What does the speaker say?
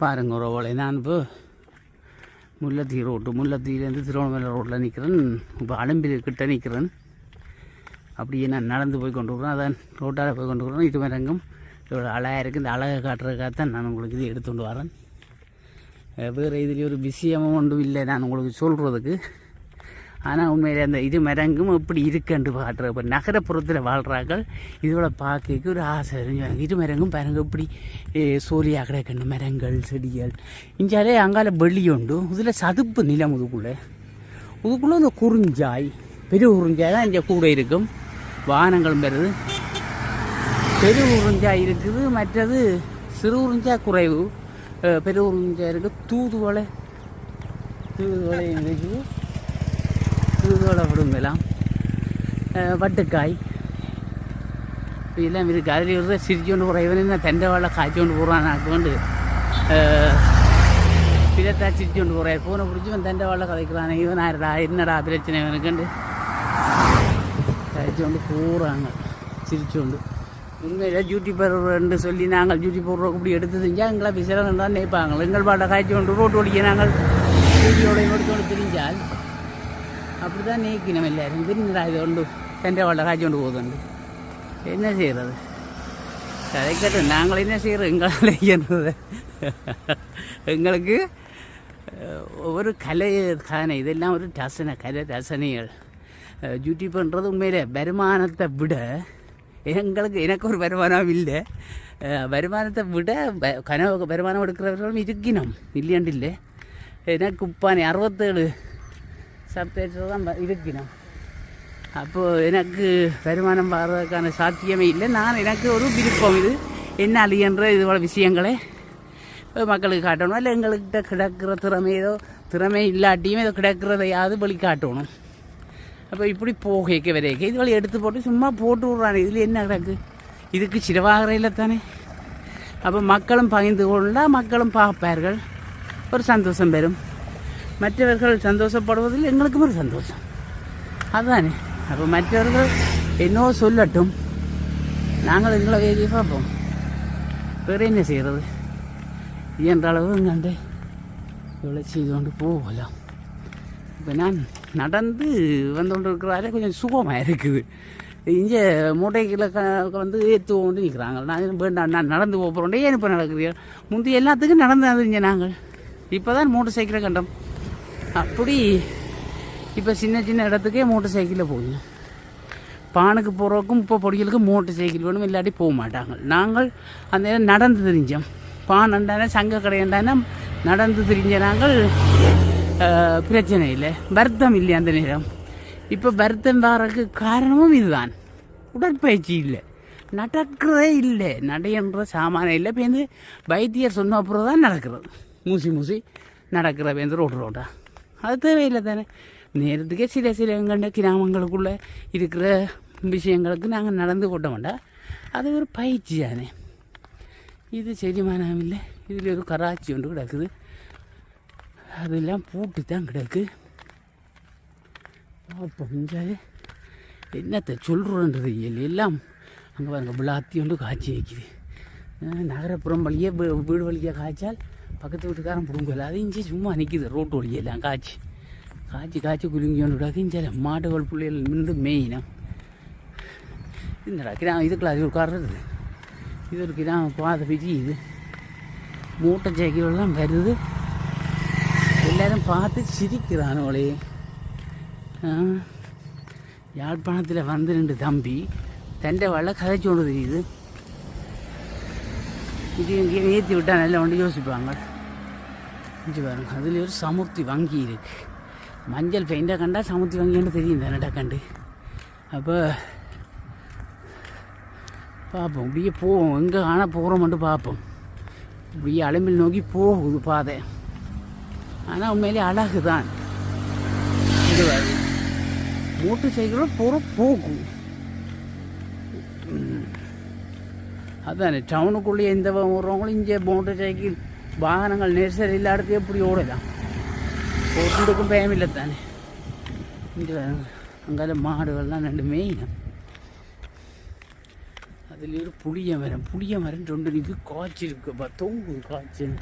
பாருங்க உறவுகளை நான் இப்போ முல்லத்தீ ரோட்டு முல்லத்திலேருந்து திருவண்ணாமலை ரோட்டில் நிற்கிறேன் இப்போ அலம்பி கிட்ட நிற்கிறேன் அப்படியே நான் நடந்து போய் கொண்டு போகிறேன் அதான் ரோட்டால் போய் கொண்டு போகிறேன் இது மரங்கும் இவ்வளோ அழகாக இருக்குது இந்த அழகை காட்டுறதுக்காக தான் நான் உங்களுக்கு இது எடுத்துகிட்டு வரேன். வேறு இதுலேயும் ஒரு விஷயமும் ஒன்றும் இல்லை. நான் உங்களுக்கு சொல்கிறதுக்கு ஆனால் உண்மையில் அந்த இது மரங்கும் எப்படி இருக்குன்னு பாடுற இப்போ நகரப்புறத்தில் வாழ்கிறார்கள் இதோட பார்க்க ஒரு ஆசை இருக்கு. இது மரங்கும் பாருங்க இப்படி சோழியாக கிடக்கணும் மரங்கள் செடிகள். இஞ்சாலே அங்கால வெள்ளி உண்டு. இதில் சதுப்பு நிலம் இதுக்குள்ளே. இதுக்குள்ளே இந்த குறிஞ்சாய் பெரிய உறிஞ்சாய் தான் இங்கே கூட இருக்கும். வாகனங்களும் பெறுது. பெரு உறிஞ்சாய் இருக்குது. மற்றது சிறு உறிஞ்சாய் குறைவு. பெரு உறிஞ்சாய் இருக்குது. தூதுவளை தூதுவளை இருக்குது. தூதுவளை விடுங்கலாம் அஹ் வட்டுக்காய் இதெல்லாம் இருக்குது அதில் இருக்கிற சிரிச்சோண்டு குறைவன் என்ன தெண்டை வாழை காய்ச்சோண்டு போகிறான் ஆக்குண்டு பிறத்தா சிரிச்சோண்டு போகிறார் ஃபோனை பிடிச்சி இவன் தெண்டை வாழை கதைக்கிறான் இவன் ஆயிரடா என்னடா பிரச்சனை இவனுக்குண்டு கழிச்சோண்டு போகிறாங்க சிரிச்சோண்டு உண்மையில் டியூட்டி போடுறன்னு சொல்லி நாங்கள் டியூட்டி போடுறோம் இப்படி எடுத்து செஞ்சால் எங்களை விசிறன் தான் நினைப்பாங்க எங்கள் பாட்டை காய்ச்சி கொண்டு ரோட்டு ஓடிக்க நாங்கள் டியூட்டியோட எடுத்துக்கொண்டு திரிஞ்சால் அப்படி தான் நீக்கணும் எல்லாரும் தெரிஞ்சுடா இது கொண்டு சென்ற வாட்டை காய்ச்சி கொண்டு போகுதுண்டு என்ன செய்கிறது கதைக்கட்டும் நாங்கள் என்ன செய்கிறோம் எங்களால் இயன்றது எங்களுக்கு ஒரு கலை தானே இதெல்லாம் ஒரு ரசனை கலை ரசனைகள் டியூட்டி பண்ணுறது உண்மையிலே வருமானத்தை விட எங்களுக்கு எனக்கு ஒரு வருமானம் இல்லை வருமானத்தை விட கனவு வருமானம் எடுக்கிறவர்களும் இருக்கணும் இல்லையாண்டு இல்லை எனக்கு உப்பானே அறுபத்தேழு சப்டேட்டர் தான் இருக்கணும் அப்போது எனக்கு வருமானம் வர்றதுக்கான சாத்தியமே இல்லை. நான் எனக்கு ஒரு விருப்பம் இது. என்ன அழியன்ற இது போல விஷயங்களை மக்களுக்கு காட்டணும். இல்லை எங்கள்கிட்ட கிடக்கிற திறமை ஏதோ திறமை இல்லாட்டியும் ஏதோ கிடக்கிறதையாவது வழி காட்டணும். அப்போ இப்படி போகைக்கு வரைக்க இது வழி எடுத்து போட்டு சும்மா போட்டு விட்றானே. இதில் என்ன கிடக்கு? இதுக்கு சிரவாகரையில் தானே? அப்போ மக்களும் பகிர்ந்து கொண்டால் மக்களும் பார்ப்பார்கள். ஒரு சந்தோஷம் பெறும். மற்றவர்கள் சந்தோஷப்படுவதில் எங்களுக்கும் ஒரு சந்தோஷம். அதுதானே அப்போ மற்றவர்கள் என்னவோ சொல்லட்டும். நாங்கள் எங்களை வேலையை பார்ப்போம். வேறு என்ன செய்கிறது இயன்ற அளவு கண்டு இவ்வளோ செய்து கொண்டு போகலாம் இப்போ நான் நடந்து வந்து கொண்டு இருக்கிறாரே கொஞ்சம் சுகமாக இருக்குது. இங்கே மூட்டைக்கில் க வந்து ஏற்று கொண்டு நிற்கிறாங்க நான் வேண்டாம் நான் நடந்து போகிறோண்டே ஏன் இப்போ நடக்கிறீர்கள் முந்தைய எல்லாத்துக்கும் நடந்து வந்துருங்க நாங்கள் இப்போ தான் மோட்டர் சைக்கிளை கண்டோம் அப்படி இப்போ சின்ன சின்ன இடத்துக்கே மோட்டர் சைக்கிளில் போகணும் பானுக்கு போகிறவக்கும் இப்போ பொடிகளுக்கும் மோட்டர் சைக்கிள் வேணும் இல்லாட்டி போக மாட்டாங்க. நாங்கள் அந்த நேரம் நடந்து தெரிஞ்சோம். பான் அண்டானே சங்க கடையண்டானா நடந்து தெரிஞ்ச நாங்கள் பிரச்சனை இல்லை. வருத்தம் இல்லை அந்த நேரம். இப்போ வருத்தம் வரக்கு காரணமும் இதுதான். உடற்பயிற்சி இல்லை. நடக்கிறதே இல்லை. நடையன்ற சாமானம் இல்லை. இப்போ வந்து வைத்தியர் சொன்ன அப்புறம் தான் நடக்கிறது. மூசி மூசி நடக்கிற வந்து ரோடு ரோடா. அது தேவையில்லை தானே நேரத்துக்கே சில சில எங்கண்ட கிராமங்களுக்குள்ளே இருக்கிற விஷயங்களுக்கு நாங்கள் நடந்து கொட்ட வேண்டாம் அது ஒரு பயிற்சி தானே இது செரிமானம் இல்லை இதில் ஒரு கராச்சி ஒன்று கிடக்குது அதெல்லாம் பூட்டு தான் கிடக்கு அப்போ என்னத்தை சொல்கிறோன்றது எல்லாம் அங்கே பாருங்கள் விளாத்தி ஒன்று காய்ச்சி வைக்குது நகரப்புறம் வழியே வீடு வழியாக காய்ச்சால் பக்கத்து வீட்டுக்காரன் பிடுங்கல அது இஞ்சி சும்மா நிற்கிது ரோட்டு வழியெல்லாம் காய்ச்சி. காய்ச்சி காய்ச்சி குலுங்கி கொண்டு விடாது இஞ்சால மாடுகள் பிள்ளைகள் நின்று மெயினா என்னடா கிராமம் இதுக்குள்ள அது ஒரு உட்கார்றது இது ஒரு கிராம பாதை பிச்சு இது மூட்டை சைக்கிள்லாம் வருது. எல்லாரும் பார்த்து சிரிக்கிறானோளே யாழ்ப்பாணத்தில் வந்து ரெண்டு தம்பி தண்டை வாழ கதைச்சு கொண்டு தெரியுது இது இங்கே ஏற்றி விட்டால் நல்லா ஒன்று யோசிப்பாங்க இஞ்சி பாருங்க அதில் ஒரு சமுர்த்தி வங்கி இருக்குது மஞ்சள் பெயிண்டாக கண்டா சமுர்த்தி வங்கின்னு தெரியும் தானடா கண்டு அப்போ பார்ப்போம் இப்படியே போவோம் எங்கே ஆனால் போகிறோம்ட்டு பார்ப்போம் இப்படியே அலம்பில் நோக்கி போகுது பாதை ஆனால் உண்மையிலே அழகு தான் இது பாரு. மோட்டர் சைக்கிளும் போகிற போகும் அதுதானே டவுனுக்குள்ளேயே எந்த வர்றவங்களும் இங்கே மோட்டர் சைக்கிள் வாகனங்கள் நெரிசல் இல்லாத எப்படி ஓடலாம்? ஓட்டுக்கும் பயம் இல்லை தானே. இங்கே அங்கே மாடுகள்லாம் ரெண்டு மெயினாக அதில் ஒரு புளிய மரம் புளிய மரம் ரெண்டு நிற்கு காய்ச்சி இருக்குப்பா தொங்கு காய்ச்சல்.